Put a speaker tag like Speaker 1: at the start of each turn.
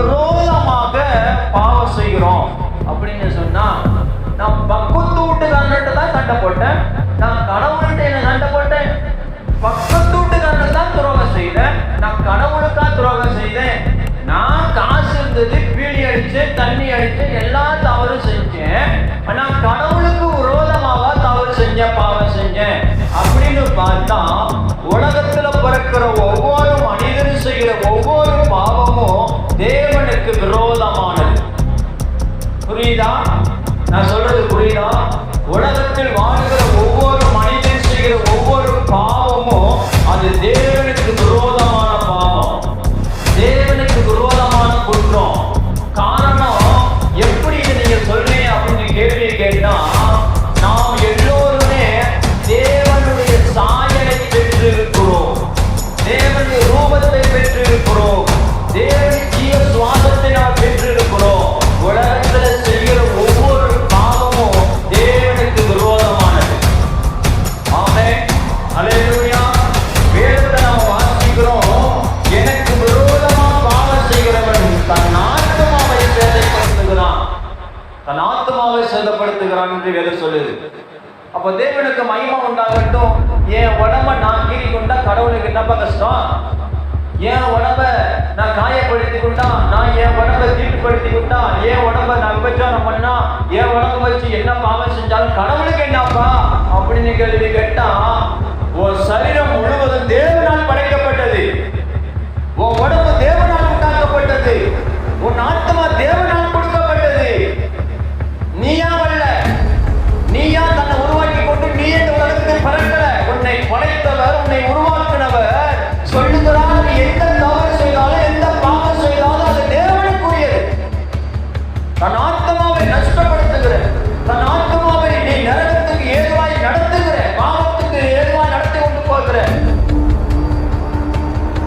Speaker 1: விரோதமாக பாவம் செய்கிறோம். அப்படின்னு சொன்னா நான் பக்கத்து வீட்டுக்காரன்ட்ட தான் சண்டை போட்டேன். நான் கடவுள்கிட்ட என்ன சண்டை போட்டேன். பக்கத்து வீட்டுக்காரன் தான் துரோகம் செய்தேன். நான் கடவுளுக்கா துரோகம் செய்தேன். நான் காசு இருந்தது பீடி அடிச்சு தண்ணி அடிச்சு எல்லா தவறும் செஞ்சேன். ஆனா கடவுளுக்கு விரோதமாக தவறு செஞ்சேன் பாவம் செஞ்சேன். அப்படின்னு பார்த்தா உலகத்துல பிறக்கிற ஒவ்வொரு புரியுதா? நான் சொல்றது புரியுதா? உலகத்தில் வாழ்கிற ஒவ்வொரு மனிதன் செய்கிற ஒவ்வொரு பாவமும் அது தேவனுக்கு தன் ஆத்மாவை சேதப்படுத்துகிறான் என்று வேதம் சொல்லுது. அப்ப தேவனுக்கு மகிமா உண்டாகட்டும். என் உடம்ப நான் கீறி கொண்டா கடவுளுக்கு என்னப்பா கஷ்டம்? என் உடம்ப நான் காயப்படுத்தி கொண்டா நான் என் உடம்ப தீட்டுப்படுத்தி கொண்டா என் உடம்ப நான் விபச்சாரம் பண்ணா என் உடம்ப வச்சு என்ன பாவம் செஞ்சாலும் கடவுளுக்கு என்னப்பா? அப்படின்னு கேள்வி கேட்டா ஒரு